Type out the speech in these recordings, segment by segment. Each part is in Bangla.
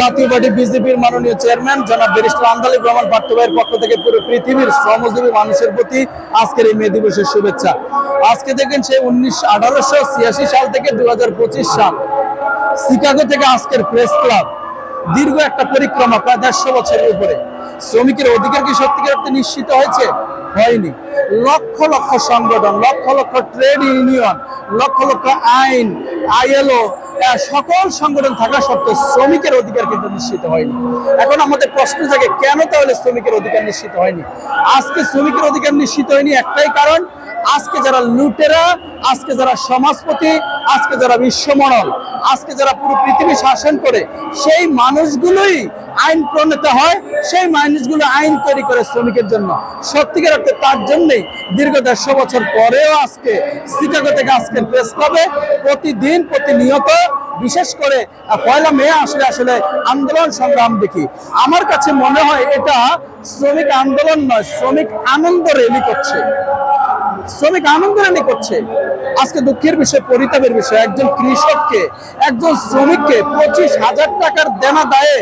জাতীয় পার্টি বিজেপির মাননীয় চেয়ারম্যান জনাব ব্যারিস্টার আন্দালি রহমান পাট্টভাইয়ের পক্ষ থেকে পুরো পৃথিবীর শ্রমজীবী মানুষের প্রতি আজকের এই মে দিবসের শুভেচ্ছা। আজকে দেখেন সেই উনিশ আঠারোশো ছিয়াশি সাল থেকে পঁচিশ সাল, শিকাগো থেকে আজকের প্রেস ক্লাব, দীর্ঘ একটা পরিক্রমা প্রায় দেড়শো বছরের উপরে। শ্রমিকের অধিকার কি সত্যিকার অর্থে নিশ্চিত হয়েছে? হয়নি। লক্ষ লক্ষ সংগঠন, লক্ষ লক্ষ ট্রেড ইউনিয়ন, লক্ষ লক্ষ আইন, আইএলও সকল সংগঠন থাকা সত্ত্বেও শ্রমিকের অধিকার কিন্তু নিশ্চিত হয়নি। এখন আমাদের প্রশ্ন থাকে কেন তাহলে শ্রমিকের অধিকার নিশ্চিত হয়নি? আজকে শ্রমিকের অধিকার নিশ্চিত হয়নি একটাই কারণ, আজকে যারা লুটেরা, আজকে যারা সমাজপতি, আজকে যারা বিশ্বমণ্ডল আজকে যারা পুরো পৃথিবী শাসন করে, সেই মানুষগুলোই আইন প্রণেতা হয়, সেই মানুষগুলো আইন তৈরি করে শ্রমিকের জন্য। সত্যিকার অর্থে তার জন্যই দীর্ঘ দেড়শো বছর পরেও আজকে শিকাগো থেকে আজকের প্রেস ক্লাবে প্রতিদিন প্রতিনিয়ত, বিশেষ করে পয়লা মে আসলে আসলে আন্দোলন সংগ্রাম দেখি। আমার কাছে মনে হয় এটা শ্রমিক আন্দোলন নয়, শ্রমিক আনন্দ রেলি করছে। শ্রমিক আনন্দ র্যালি করছে। আজকে দুঃখের বিষয়, পরিতাপের বিষয়। একজন কৃষককে, একজন শ্রমিককে পঁচিশ হাজার টাকার দেনা দায়ে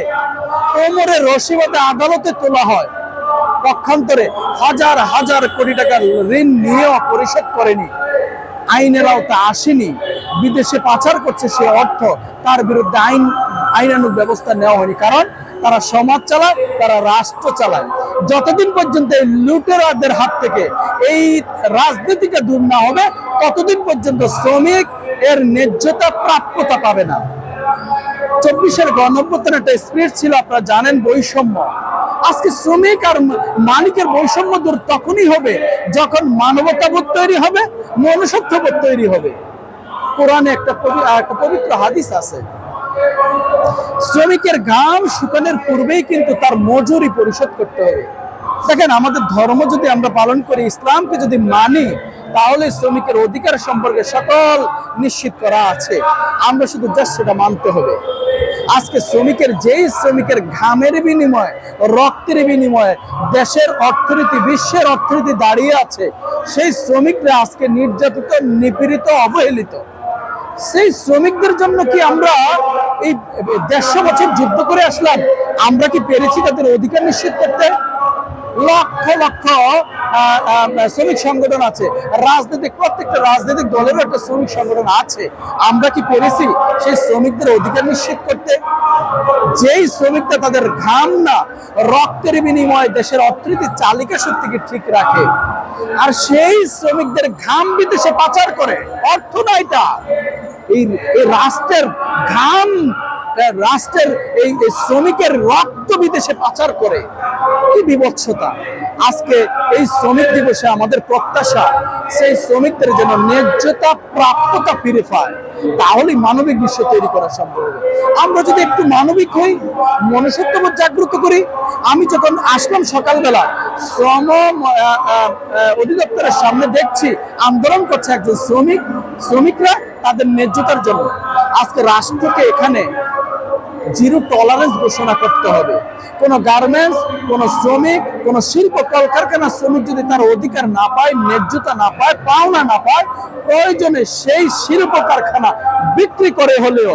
কোমরে রসিবাতে আদালতে তোলা হয়। পক্ষান্তরে হাজার হাজার কোটি টাকার ঋণ নিয়েও পরিশোধ করেনি। আইনের আওতা আসেনি। বিদেশে পাচার করছে সে অর্থ। তার বিরুদ্ধে আইন আইনানুগ ব্যবস্থা নেওয়া হয়নি। কারণ তারা সমাজ চালায়, তারা রাষ্ট্র চালায়। যতদিন পর্যন্ত এই লুটেরাদের হাত থেকে এই রাজনীতিটা দূর না হবে, ততদিন পর্যন্ত শ্রমিক এর ন্যায্যতা প্রাপ্যতা পাবে না। চব্বিশের গণঅভ্যুত্থান একটা স্পিরিট ছিল, আপনারা জানেন, বৈষম্য। আজকে শ্রমিক আর মালিকের বৈষম্য দূর তখনই হবে যখন মানবতাবোধ তৈরি হবে, মনুষ্যত্ববোধ তৈরি হবে। কোরআনে একটা একটা পবিত্র হাদিস আছে শ্রমিকের ঘাম শুকানোর পূর্বেই কিন্তু তার মজুরি পরিশোধ করতে হবে। দেখেন, আমাদের ধর্ম যদি আমরা পালন করি, ইসলামকে যদি মানি, তাহলে শ্রমিকের অধিকার সম্পর্কে সকল নিশ্চিত করা আছে। আমরা শুধু জাস্ট সেটা মানতে হবে। আজকে শ্রমিকের, যেই শ্রমিকের ঘামের বিনিময়ে, রক্তের বিনিময়ে দেশের অর্থনীতি, বিশ্বের অর্থনীতি দাঁড়িয়ে আছে, সেই শ্রমিকরা আজকে নির্যাতিত, নিপীড়িত, অবহেলিত। সেই শ্রমিকদের জন্য কি আমরা এই দেড়শো বছর যুদ্ধ করে আসলাম? আমরা কি পেরেছি তাদের অধিকার নিশ্চিত করতে? লক্ষ লক্ষ শ্রমিক সংগঠন আছে। রাজনৈতিক, প্রত্যেকটা রাজনৈতিক দলেরও একটা শ্রমিক সংগঠন আছে। আমরা কি পেরেছি সেই শ্রমিকদের অধিকার নিশ্চিত করতে? যেই শ্রমিকরা তাদের ঘাম না, রক্তের বিনিময়ে দেশের অর্থনীতির চালিকা শক্তিকে ঠিক রাখে, আর সেই শ্রমিকদের ঘাম বিদেশে পাচার করে, অর্থ না এই এই রাষ্ট্রের ঘাম রাষ্ট্রের এই শ্রমিকের রক্ত বিদেশে পাচার করে। কি বিভৎসতা আজকে এই শ্রমিক দিবসে আমাদের প্রত্যাশা, সেই শ্রমিকদের যেন ন্যায্যতা, প্রাপ্যতা ফিরে পায়। তাহলেই মানবিক বিশ্ব তৈরি করা সম্ভব আমরা যদি একটু মানবিক হই, মনুষ্যত্ববোধ জাগ্রত করি, আমি যখন আসলাম সকালবেলা, শ্রম অধিদপ্তরের সামনে দেখছি, আন্দোলন করছে একজন শ্রমিক, শ্রমিকরা তাদের ন্যায্যতার জন্য। আজকে রাষ্ট্রকে এখানে জিরো টলারেন্স ঘোষণা করতে হবে। কোন গার্মেন্টস কোন শ্রমিক, কোন শিল্প, কলকারখানা শ্রমিক যদি তার অধিকার না পায়, ন্যায্যতা না পায়, পাওনা না পায়, প্রয়োজনে সেই শিল্প কারখানা বিক্রি করে হলেও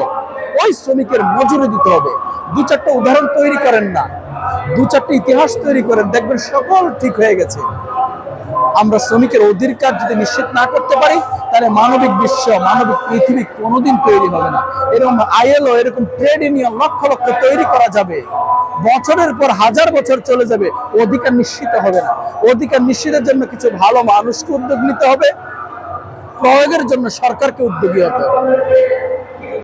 ওই শ্রমিকের মজুরি দিতে হবে। দু চারটা উদাহরণ তৈরি করেন না। দু চারটা ইতিহাস তৈরি করেন। দেখবেন সকল ঠিক হয়ে গেছে। আমরা শ্রমিকের অধিকার যদি নিশ্চিত না করতে পারি, তাহলে মানবিক বিশ্ব, মানবিক পৃথিবী কোনোদিন তৈরি হবে না। এরকম আইএলও, এরকম ট্রেড ইউনিয়ন লক্ষ লক্ষ তৈরি করা যাবে। বছরের পর হাজার বছর চলে যাবে, অধিকার নিশ্চিত হবে না। অধিকার নিশ্চিতের জন্য কিছু ভালো মানুষকে উদ্যোগ নিতে হবে। প্রয়োগের জন্য সরকারকে উদ্যোগী হতে হবে।